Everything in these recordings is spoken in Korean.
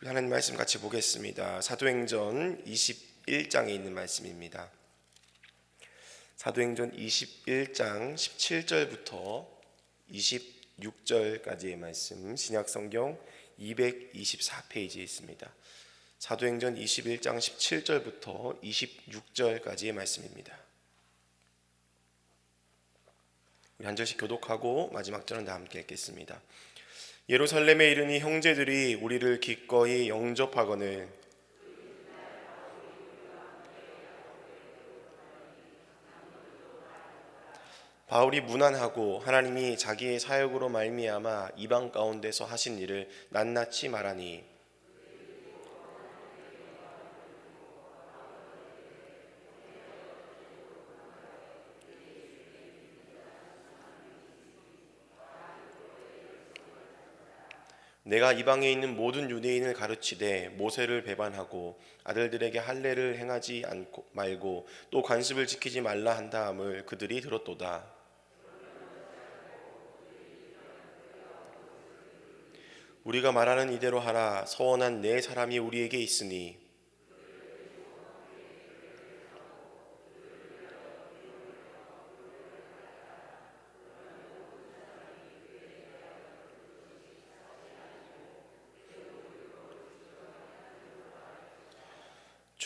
우리 하나님 말씀 같이 보겠습니다. 사도행전 21장에 있는 말씀입니다. 사도행전 21장 17절부터 26절까지의 말씀 신약 성경 224페이지에 있습니다. 사도행전 21장 17절부터 26절까지의 말씀입니다. 우리 한 절씩 교독하고 마지막 절은 다 함께 읽겠습니다. 예루살렘에 이르니 형제들이 우리를 기꺼이 영접하거늘. 바울이 무난하고 하나님이 자기의 사역으로 말미암아 이방 가운데서 하신 일을 낱낱이 말하니 내가 이방에 있는 모든 유대인을 가르치되 모세를 배반하고 아들들에게 할례를 행하지 않고 말고 또 관습을 지키지 말라 한 다음을 그들이 들었도다. 우리가 말하는 이대로 하라 서원한 네 사람이 우리에게 있으니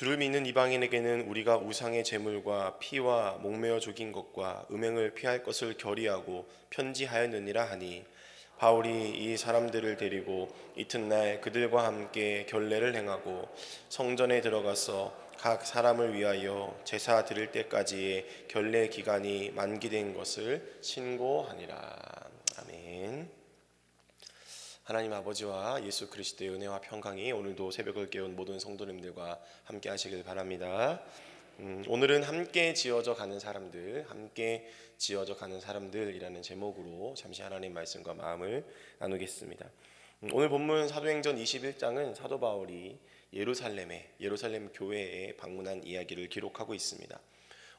주를 믿는 이방인에게는 우리가 우상의 제물과 피와 목매어 죽인 것과 음행을 피할 것을 결의하고 편지하였느니라 하니 바울이 이 사람들을 데리고 이튿날 그들과 함께 결례를 행하고 성전에 들어가서 각 사람을 위하여 제사 드릴 때까지의 결례 기간이 만기된 것을 신고하니라. 하나님 아버지와 예수 그리스도의 은혜와 평강이 오늘도 새벽을 깨운 모든 성도님들과 함께 하시길 바랍니다. 음, 오늘은 함께 지어져 가는 사람들, 함께 지어져 가는 사람들이라는 제목으로 잠시 하나님 말씀과 마음을 나누겠습니다. 음, 오늘 본문 사도행전 21장은 사도 바울이 예루살렘에 예루살렘 교회에 방문한 이야기를 기록하고 있습니다.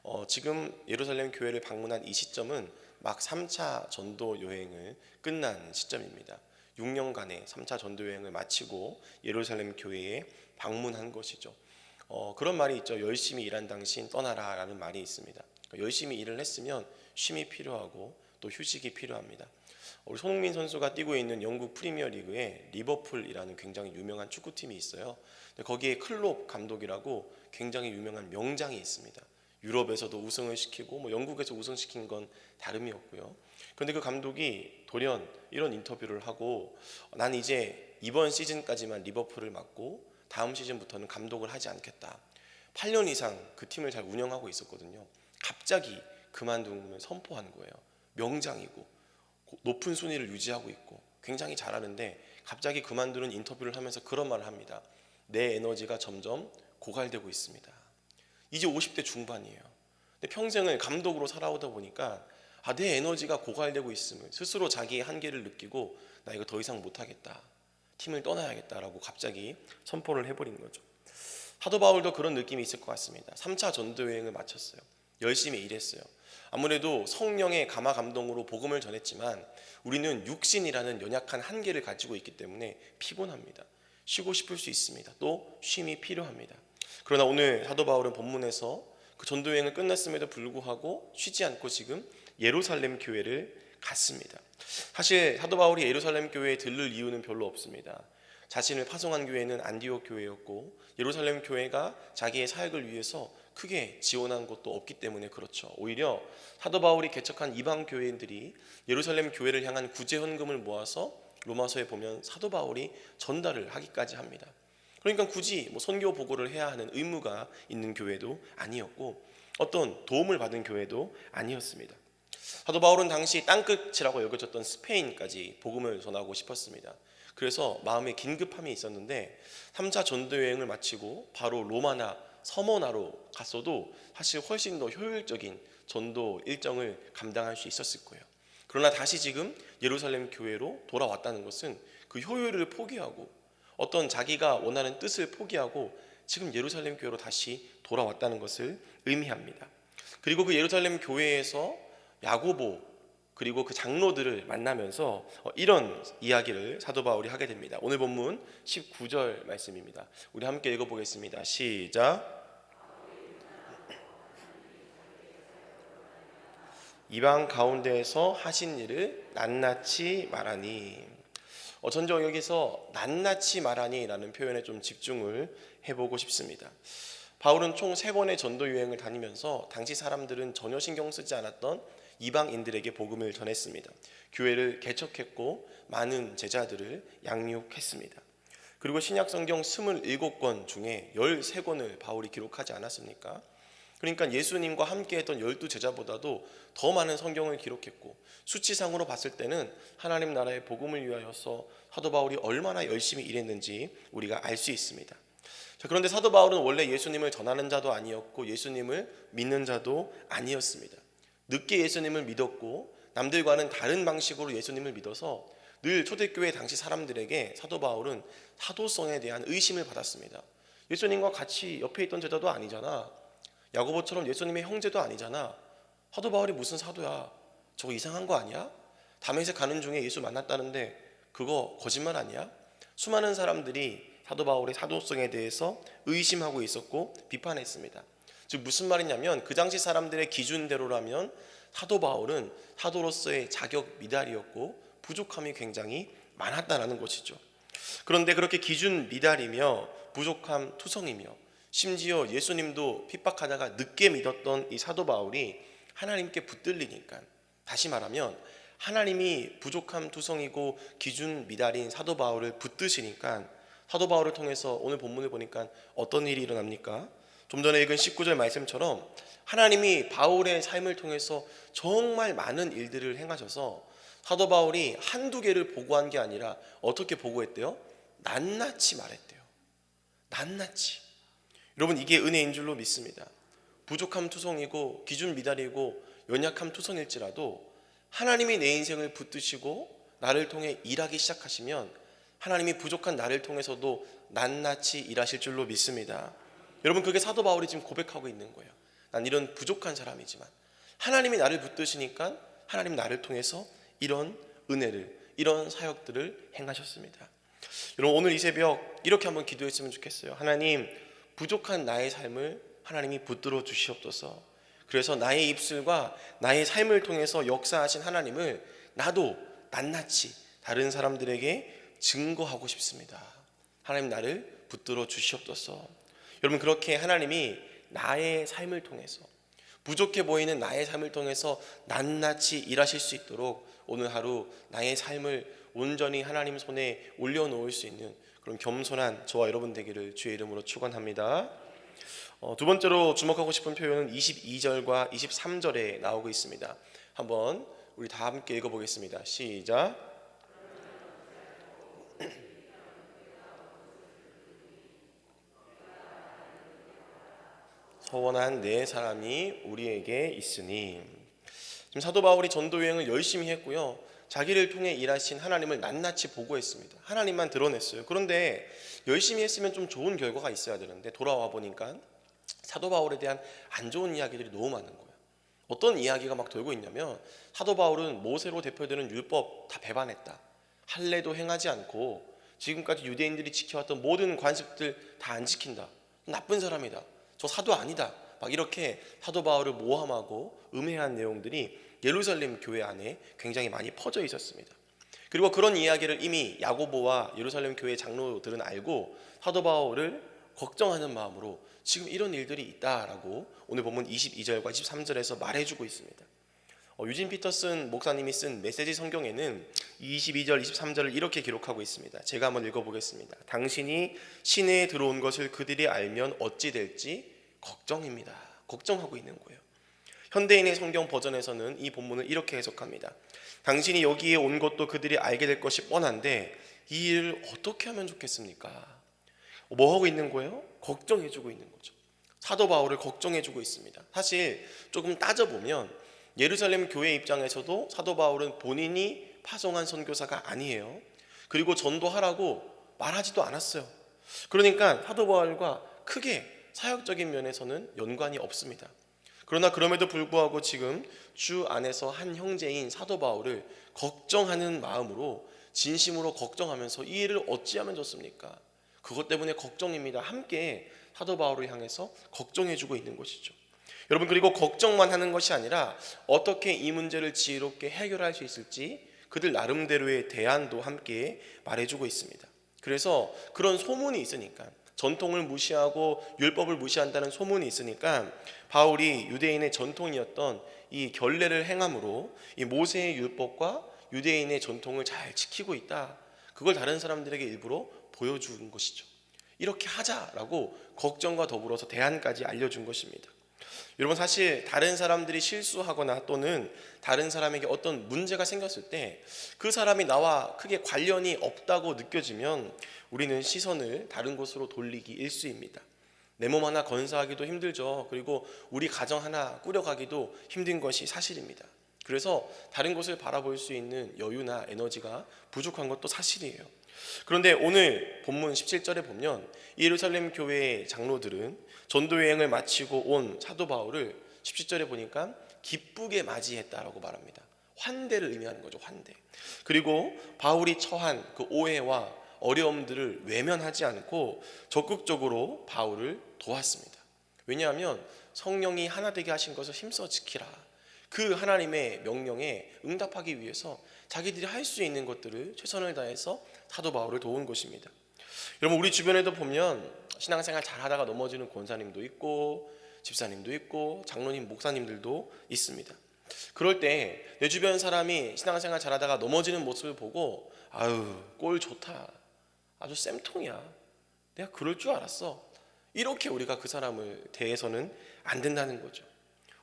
어, 지금 예루살렘 교회를 방문한 이 시점은 막 3차 전도 여행을 끝난 시점입니다. 6년간의 3차 전도 여행을 마치고 예루살렘 교회에 방문한 것이죠. 어, 그런 말이 있죠. 열심히 일한 당신 떠나라라는 말이 있습니다. 그러니까 열심히 일을 했으면 쉼이 필요하고 또 휴식이 필요합니다. 우리 손흥민 선수가 뛰고 있는 영국 프리미어 리그에 리버풀이라는 굉장히 유명한 축구팀이 있어요. 거기에 클롭 감독이라고 굉장히 유명한 명장이 있습니다. 유럽에서도 우승을 시키고 뭐 영국에서 우승시킨 건 다름이 없고요. 그런데 그 감독이 돌연 이런 인터뷰를 하고 난 이제 이번 시즌까지만 리버풀을 맡고 다음 시즌부터는 감독을 하지 않겠다. 8년 이상 그 팀을 잘 운영하고 있었거든요. 갑자기 그만둠을 선포한 거예요. 명장이고 높은 순위를 유지하고 있고 굉장히 잘하는데 갑자기 그만두는 인터뷰를 하면서 그런 말을 합니다. 내 에너지가 점점 고갈되고 있습니다. 이제 50대 중반이에요. 근데 평생을 감독으로 살아오다 보니까 아, 내 에너지가 고갈되고 있음을 스스로 자기의 한계를 느끼고 나 이거 더 이상 못하겠다. 팀을 떠나야겠다라고 갑자기 선포를 해버린 거죠. 사도 바울도 그런 느낌이 있을 것 같습니다. 3차 전도 여행을 마쳤어요. 열심히 일했어요. 아무래도 성령의 감화 감동으로 복음을 전했지만 우리는 육신이라는 연약한 한계를 가지고 있기 때문에 피곤합니다. 쉬고 싶을 수 있습니다. 또 쉼이 필요합니다. 그러나 오늘 사도 바울은 본문에서 그 전도 여행을 끝났음에도 불구하고 쉬지 않고 지금 예루살렘 교회를 갔습니다. 사실 사도 바울이 예루살렘 교회에 들를 이유는 별로 없습니다. 자신을 파송한 교회는 안디옥 교회였고 예루살렘 교회가 자기의 사역을 위해서 크게 지원한 것도 없기 때문에 그렇죠. 오히려 사도 바울이 개척한 이방 교회인들이 예루살렘 교회를 향한 구제 헌금을 모아서 로마서에 보면 사도 바울이 전달을 하기까지 합니다. 그러니까 굳이 뭐 선교 보고를 해야 하는 의무가 있는 교회도 아니었고 어떤 도움을 받은 교회도 아니었습니다. 사도 바울은 당시 땅끝이라고 여겨졌던 스페인까지 복음을 전하고 싶었습니다. 그래서 마음에 긴급함이 있었는데 3차 전도 여행을 마치고 바로 로마나 서머나로 갔어도 사실 훨씬 더 효율적인 전도 일정을 감당할 수 있었을 거예요. 그러나 다시 지금 예루살렘 교회로 돌아왔다는 것은 그 효율을 포기하고 어떤 자기가 원하는 뜻을 포기하고 지금 예루살렘 교회로 다시 돌아왔다는 것을 의미합니다. 그리고 그 예루살렘 교회에서 야고보 그리고 그 장로들을 만나면서 어, 이런 이야기를 사도 바울이 하게 됩니다. 오늘 본문 19절 말씀입니다. 우리 함께 읽어 보겠습니다. 시작. 이방 가운데에서 하신 일을 낱낱이 말하니 어, 전저 여기서 낱낱이 말하니라는 표현에 좀 집중을 해보고 싶습니다. 바울은 총 세 번의 전도 유행을 다니면서 당시 사람들은 전혀 신경 쓰지 않았던 이방인들에게 복음을 전했습니다. 교회를 개척했고 많은 제자들을 양육했습니다. 그리고 신약 성경 27권 중에 13권을 바울이 기록하지 않았습니까? 그러니까 예수님과 함께했던 열두 제자보다도 더 많은 성경을 기록했고 수치상으로 봤을 때는 하나님 나라의 복음을 위하여서 사도 바울이 얼마나 열심히 일했는지 우리가 알 수 있습니다. 자, 그런데 사도 바울은 원래 예수님을 전하는 자도 아니었고 예수님을 믿는 자도 아니었습니다. 늦게 예수님을 믿었고 남들과는 다른 방식으로 예수님을 믿어서 늘 초대교회 당시 사람들에게 사도 바울은 사도성에 대한 의심을 받았습니다. 예수님과 같이 옆에 있던 제자도 아니잖아. 야고보처럼 예수님의 형제도 아니잖아. 사도 바울이 무슨 사도야? 저거 이상한 거 아니야? 담에색 가는 중에 예수 만났다는데 그거 거짓말 아니야? 수많은 사람들이 사도 바울의 사도성에 대해서 의심하고 있었고 비판했습니다. 즉 무슨 말이냐면 그 당시 사람들의 기준대로라면 사도 바울은 사도로서의 자격 미달이었고 부족함이 굉장히 많았다라는 것이죠. 그런데 그렇게 기준 미달이며 부족함 투성이며 심지어 예수님도 핍박하다가 늦게 믿었던 이 사도 바울이 하나님께 붙들리니까 다시 말하면 하나님이 부족함 투성이고 기준 미달인 사도 바울을 붙드시니까 사도 바울을 통해서 오늘 본문을 보니까 어떤 일이 일어납니까? 좀 전에 읽은 19절 말씀처럼 하나님이 바울의 삶을 통해서 정말 많은 일들을 행하셔서 사도 바울이 한두 개를 보고한 게 아니라 어떻게 보고했대요? 낱낱이 말했대요. 낱낱이. 여러분 이게 은혜인 줄로 믿습니다. 부족함 투성이고 기준 미달이고 연약함 투성일지라도 하나님이 내 인생을 붙드시고 나를 통해 일하기 시작하시면 하나님이 부족한 나를 통해서도 낱낱이 일하실 줄로 믿습니다. 여러분 그게 사도 바울이 지금 고백하고 있는 거예요. 난 이런 부족한 사람이지만 하나님이 나를 붙드시니까 하나님 나를 통해서 이런 은혜를 이런 사역들을 행하셨습니다. 여러분 오늘 이 새벽 이렇게 한번 기도했으면 좋겠어요. 하나님 부족한 나의 삶을 하나님이 붙들어 주시옵소서. 그래서 나의 입술과 나의 삶을 통해서 역사하신 하나님을 나도 낱낱이 다른 사람들에게 증거하고 싶습니다. 하나님 나를 붙들어 주시옵소서. 여러분 그렇게 하나님이 나의 삶을 통해서 부족해 보이는 나의 삶을 통해서 낱낱이 일하실 수 있도록 오늘 하루 나의 삶을 온전히 하나님 손에 올려놓을 수 있는 그런 겸손한 저와 여러분 되기를 주의 이름으로 축원합니다. 어, 두 번째로 주목하고 싶은 표현은 22절과 23절에 나오고 있습니다. 한번 우리 다 함께 읽어보겠습니다. 시작. 서원한 네 사람이 우리에게 있으니 지금 사도 바울이 전도 여행을 열심히 했고요. 자기를 통해 일하신 하나님을 낱낱이 보고했습니다. 하나님만 드러냈어요. 그런데 열심히 했으면 좀 좋은 결과가 있어야 되는데 돌아와 보니까 사도 바울에 대한 안 좋은 이야기들이 너무 많은 거예요. 어떤 이야기가 막 돌고 있냐면 사도 바울은 모세로 대표되는 율법 다 배반했다. 할례도 행하지 않고 지금까지 유대인들이 지켜왔던 모든 관습들 다 안 지킨다. 나쁜 사람이다. 저 사도 아니다. 막 이렇게 사도 바울을 모함하고 음해한 내용들이 예루살렘 교회 안에 굉장히 많이 퍼져 있었습니다. 그리고 그런 이야기를 이미 야고보와 예루살렘 교회 장로들은 알고 사도 바울을 걱정하는 마음으로 지금 이런 일들이 있다라고 오늘 보면 22절과 23절에서 말해주고 있습니다. 어, 유진 피터슨 목사님이 쓴 메시지 성경에는 22절, 23절을 이렇게 기록하고 있습니다. 제가 한번 읽어보겠습니다. 당신이 시내에 들어온 것을 그들이 알면 어찌 될지 걱정입니다. 걱정하고 있는 거예요. 현대인의 성경 버전에서는 이 본문을 이렇게 해석합니다. 당신이 여기에 온 것도 그들이 알게 될 것이 뻔한데 이 일을 어떻게 하면 좋겠습니까? 뭐 하고 있는 거예요? 걱정해 주고 있는 거죠. 사도 바울을 걱정해 주고 있습니다. 사실 조금 따져 보면 예루살렘 교회 입장에서도 사도 바울은 본인이 파송한 선교사가 아니에요. 그리고 전도하라고 말하지도 않았어요. 그러니까 사도 바울과 크게 사역적인 면에서는 연관이 없습니다. 그러나 그럼에도 불구하고 지금 주 안에서 한 형제인 사도 바울을 걱정하는 마음으로 진심으로 걱정하면서 이 일을 어찌하면 좋습니까? 그것 때문에 걱정입니다. 함께 사도 바울을 향해서 걱정해주고 있는 것이죠. 여러분 그리고 걱정만 하는 것이 아니라 어떻게 이 문제를 지혜롭게 해결할 수 있을지 그들 나름대로의 대안도 함께 말해주고 있습니다. 그래서 그런 소문이 있으니까 전통을 무시하고 율법을 무시한다는 소문이 있으니까 바울이 유대인의 전통이었던 이 결례를 행함으로 이 모세의 율법과 유대인의 전통을 잘 지키고 있다. 그걸 다른 사람들에게 일부러 보여준 것이죠. 이렇게 하자라고 걱정과 더불어서 대안까지 알려준 것입니다. 여러분 사실 다른 사람들이 실수하거나 또는 다른 사람에게 어떤 문제가 생겼을 때 그 사람이 나와 크게 관련이 없다고 느껴지면 우리는 시선을 다른 곳으로 돌리기 일수입니다. 내 몸 하나 건사하기도 힘들죠. 그리고 우리 가정 하나 꾸려가기도 힘든 것이 사실입니다. 그래서 다른 곳을 바라볼 수 있는 여유나 에너지가 부족한 것도 사실이에요. 그런데 오늘 본문 17절에 보면 예루살렘 교회의 장로들은 전도 여행을 마치고 온 사도 바울을 17절에 보니까 기쁘게 맞이했다라고 말합니다. 환대를 의미하는 거죠, 환대. 그리고 바울이 처한 그 오해와 어려움들을 외면하지 않고 적극적으로 바울을 도왔습니다. 왜냐하면 성령이 하나 되게 하신 것을 힘써 지키라. 그 하나님의 명령에 응답하기 위해서 자기들이 할 수 있는 것들을 최선을 다해서 사도 바울을 도운 것입니다. 여러분 우리 주변에도 보면 신앙생활 잘하다가 넘어지는 권사님도 있고 집사님도 있고 장로님 목사님들도 있습니다. 그럴 때 내 주변 사람이 신앙생활 잘하다가 넘어지는 모습을 보고 아유 꼴 좋다 아주 쌤통이야 내가 그럴 줄 알았어 이렇게 우리가 그 사람을 대해서는 안 된다는 거죠.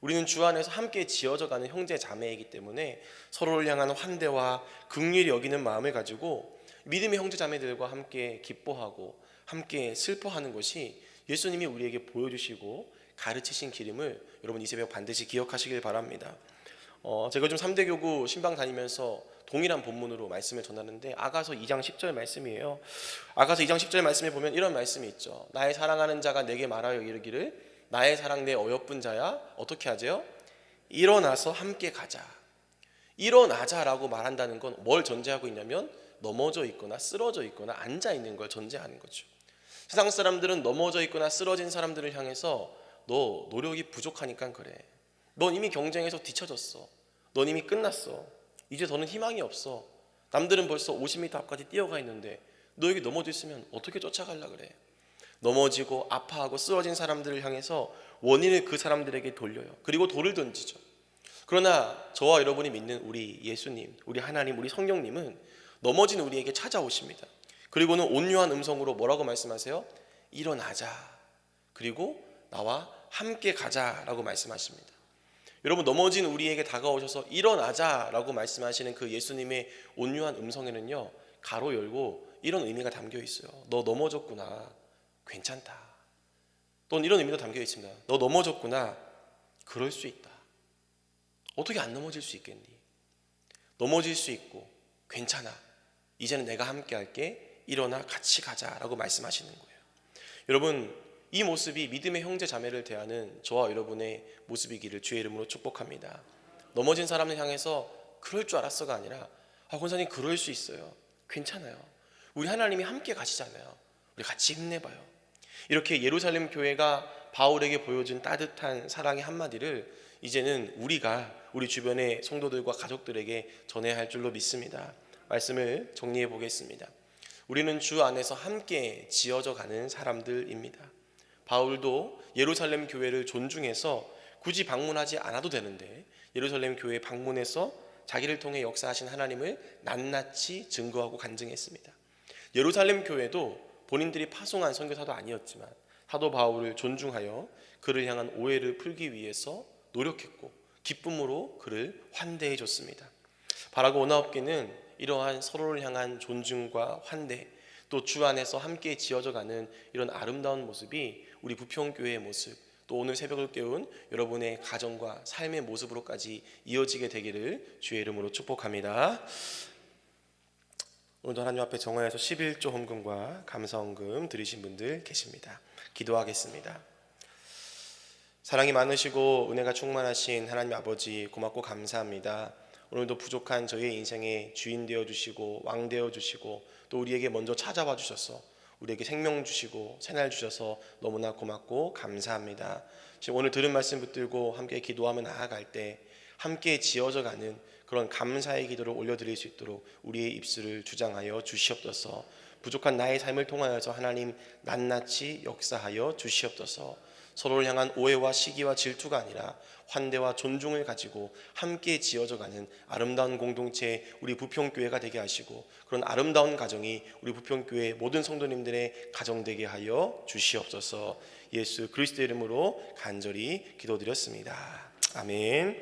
우리는 주 안에서 함께 지어져 가는 형제 자매이기 때문에 서로를 향한 환대와 긍휼히 여기는 마음을 가지고 믿음의 형제 자매들과 함께 기뻐하고 함께 슬퍼하는 것이 예수님이 우리에게 보여주시고 가르치신 길임을 여러분 이 새벽 반드시 기억하시길 바랍니다. 어, 제가 좀 3대 교구 신방 다니면서 동일한 본문으로 말씀을 전하는데 아가서 2장 10절 말씀이에요. 아가서 2장 10절 말씀에 보면 이런 말씀이 있죠. 나의 사랑하는 자가 내게 말하여 이르기를 나의 사랑 내 어여쁜 자야 어떻게 하세요? 일어나서 함께 가자. 일어나자라고 말한다는 건 뭘 전제하고 있냐면 넘어져 있거나 쓰러져 있거나 앉아 있는 걸 전제하는 거죠. 세상 사람들은 넘어져 있거나 쓰러진 사람들을 향해서 너 노력이 부족하니까 그래. 넌 이미 경쟁에서 뒤쳐졌어. 넌 이미 끝났어. 이제 더는 희망이 없어. 남들은 벌써 50m 앞까지 뛰어가 있는데 너 여기 넘어져 있으면 어떻게 쫓아가려 그래? 넘어지고 아파하고 쓰러진 사람들을 향해서 원인을 그 사람들에게 돌려요. 그리고 돌을 던지죠. 그러나 저와 여러분이 믿는 우리 예수님, 우리 하나님, 우리 성령님은 넘어진 우리에게 찾아오십니다. 그리고는 온유한 음성으로 뭐라고 말씀하세요? 일어나자. 그리고 나와 함께 가자라고 말씀하십니다. 여러분 넘어진 우리에게 다가오셔서 일어나자라고 말씀하시는 그 예수님의 온유한 음성에는요 가로 열고 이런 의미가 담겨 있어요. 너 넘어졌구나. 괜찮다. 또는 이런 의미도 담겨 있습니다. 너 넘어졌구나. 그럴 수 있다. 어떻게 안 넘어질 수 있겠니? 넘어질 수 있고 괜찮아. 이제는 내가 함께 할게. 일어나 같이 가자라고 말씀하시는 거예요. 여러분 이 모습이 믿음의 형제 자매를 대하는 저와 여러분의 모습이기를 주의 이름으로 축복합니다. 넘어진 사람을 향해서 그럴 줄 알았어가 아니라 아 권사님 그럴 수 있어요. 괜찮아요. 우리 하나님이 함께 가시잖아요. 우리 같이 힘내봐요. 이렇게 예루살렘 교회가 바울에게 보여준 따뜻한 사랑의 한마디를 이제는 우리가 우리 주변의 성도들과 가족들에게 전해야 할 줄로 믿습니다. 말씀을 정리해 보겠습니다. 우리는 주 안에서 함께 지어져 가는 사람들입니다. 바울도 예루살렘 교회를 존중해서 굳이 방문하지 않아도 되는데 예루살렘 교회 방문해서 자기를 통해 역사하신 하나님을 낱낱이 증거하고 간증했습니다. 예루살렘 교회도 본인들이 파송한 선교사도 아니었지만 사도 바울을 존중하여 그를 향한 오해를 풀기 위해서 노력했고 기쁨으로 그를 환대해 줬습니다. 바라고 원하옵기는 이러한 서로를 향한 존중과 환대 또 주 안에서 함께 지어져 가는 이런 아름다운 모습이 우리 부평교회의 모습 또 오늘 새벽을 깨운 여러분의 가정과 삶의 모습으로까지 이어지게 되기를 주의 이름으로 축복합니다. 오늘도 하나님 앞에 정화해서 11조 헌금과 감사헌금 드리신 분들 계십니다. 기도하겠습니다. 사랑이 많으시고 은혜가 충만하신 하나님 아버지 고맙고 감사합니다. 오늘도 부족한 저희의 인생의 주인 되어 주시고 왕 되어 주시고 또 우리에게 먼저 찾아와 주셔서 우리에게 생명 주시고 새날 주셔서 너무나 고맙고 감사합니다. 지금 오늘 들은 말씀 붙들고 함께 기도하며 나아갈 때 함께 지어져 가는 그런 감사의 기도를 올려드릴 수 있도록 우리의 입술을 주장하여 주시옵소서. 부족한 나의 삶을 통하여서 하나님 낱낱이 역사하여 주시옵소서. 서로를 향한 오해와 시기와 질투가 아니라 환대와 존중을 가지고 함께 지어져가는 아름다운 공동체 우리 부평교회가 되게 하시고 그런 아름다운 가정이 우리 부평교회 모든 성도님들의 가정 되게 하여 주시옵소서 예수 그리스도 이름으로 간절히 기도드렸습니다. 아멘.